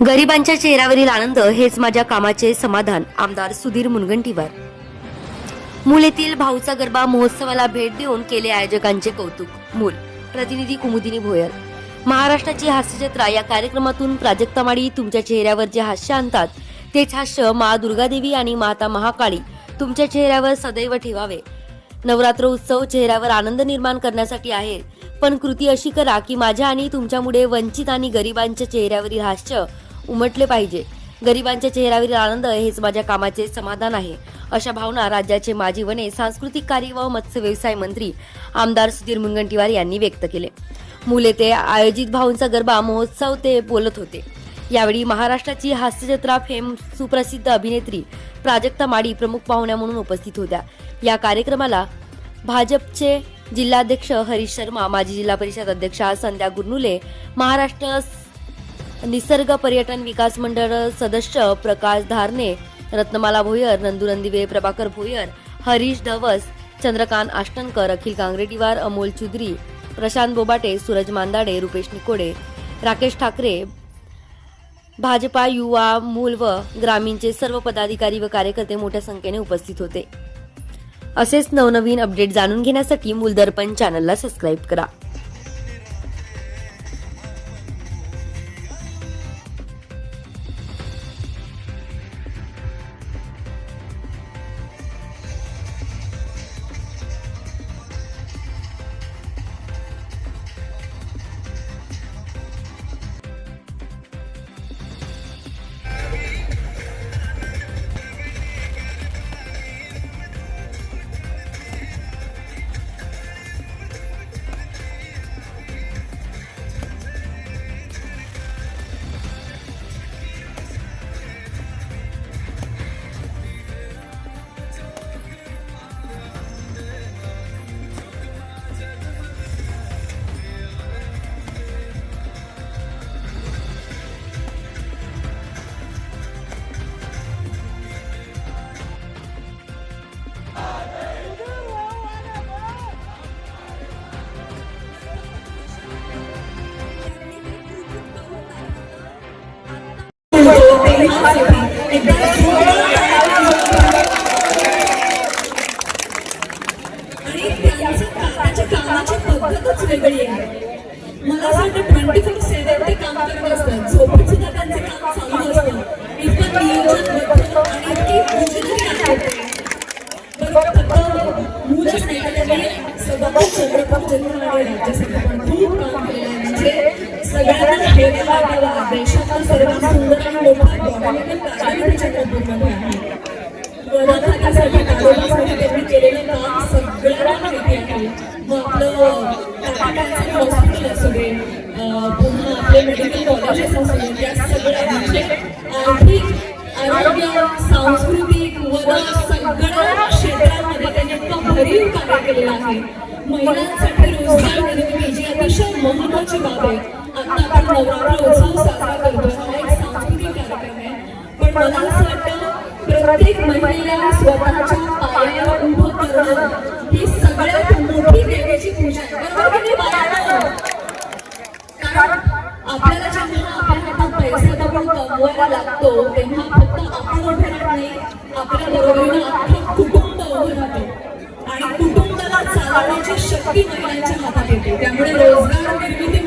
गरिबांच्या चेहऱ्यावरील आनंद हेच माझ्या कामाचे समाधान आमदार सुधीर मुनगंटीवार. मूल येथील भाऊचा गरबा महोत्सवाला भेट देऊन केले आयोजकांचे कौतुक. मूल प्रतिनिधी कुमुदिनी भोयर. महाराष्ट्राची हास्यजत्रा या कार्यक्रमातून प्राजक्ता माळी तुमच्या चेहऱ्यावर जे हास्य आणतात तेच हास्य मा दुर्गादेवी आणि माता महाकाळी तुमच्या चेहऱ्यावर सदैव ठेवावे. नवरात्र उत्सव चेहऱ्यावर आनंद निर्माण करण्यासाठी आहे पण कृती अशी करा की माझ्या आणि तुमच्यामुळे वंचित आणि गरिबांच्या चेहऱ्यावरील हास्य उमटले पाहिजे. गरिबांच्या चेहऱ्यावरील आनंद हेच माझ्या कामाचे समाधान आहे. अशा भावना राज्याचे माजी वने सांस्कृतिक कार्य व मत्स्य व्यवसाय मंत्री आमदार सुधीर मुनगंटीवार यांनी व्यक्त केले. मुले ते आयोजित भाऊंचा गरबा महोत्सव ते बोलत होते. यावेळी महाराष्ट्राची हास्यजत्रा फेम सुप्रसिद्ध अभिनेत्री प्राजक्ता माडी प्रमुख पाहुण्या म्हणून उपस्थित होत्या. या कार्यक्रमाला भाजपचे जिल्हाध्यक्ष हरीश शर्मा माजी जिल्हा परिषद अध्यक्षा संध्या गुरनुले महाराष्ट्र निसर्ग पर्यटन विकास मंडळ सदस्य प्रकाश धारणे रत्नमाला भोयर नंदुरंदिवे प्रभाकर भोयर हरीश धवस चंद्रकांत आष्टनकर अखिल कांग्रेटीवार अमोल चुदरी प्रशांत बोबाटे सूरज मांदाडे रुपेश निकोडे राकेश ठाकरे भाजपा युवा मूल व ग्रामीणचे सर्व पदाधिकारी व कार्यकर्ते मोठ्या संख्येने उपस्थित होते. असेच नवनवीन अपडेट जाणून घेण्यासाठी मूलदर्पण चॅनलला सबस्क्राईब करा. वेगळी आहे मला असं वाटतं ट्वेंटी फोर सेवन ते काम करत असतात सुद्धा त्यांचं काम चालू असतं इतकं नियोजनबद्ध आणि इतकी आहेत ते. पण फक्त मुलंच नाही तर त्यांनी सगळं चंद्रपूर जिल्हा पण खूप काम आहे म्हणजे सगळ्यांना सर्वात सुंदर आणि मोठा आहे वनखात्यासाठी त्यांनी केलेलं काम सगळ्यांना माहिती आहे मग आपलं टाटा कॅन्सर हॉस्पिटल असू दे पुन्हा आपले मेडिकल कॉलेजेस असू दे या सगळ्या म्हणजे आर्थिक आरोग्य सांस्कृतिक वन सगळ्या क्षेत्रामध्ये त्यांनी इतकं भरीव कार्य केलेलं आहे. महिलांसाठी रोजगार निर्मिती जी अतिशय महत्वाची बाब आहे. नवरात्र उत्सव साजरा करतो हा एक सांस्कृतिक कार्यक्रम आहे पण मला असं वाटतं प्रत्येक महिलेला स्वतःच्या पायाला उभं करणं ही सगळ्यात मोठी देवीची पूजा आहे बरोबर की कारण आपल्याला जेव्हा आपल्या हातात पैसे आपण कमवायला लागतो तेव्हा फक्त आपण उभे राहत नाही आपल्या बरोबरीनं आपलं कुटुंब उभं राहतो आणि कुटुंबाला चालवण्याची शक्ती महिलांच्या हातात येते. त्यामुळे रोजगार निर्मिती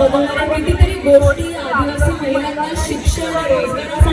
निर्मितीपासून कितीतरी गोष्टी आदिवासी महिलांना शिक्षण रोजगाराचा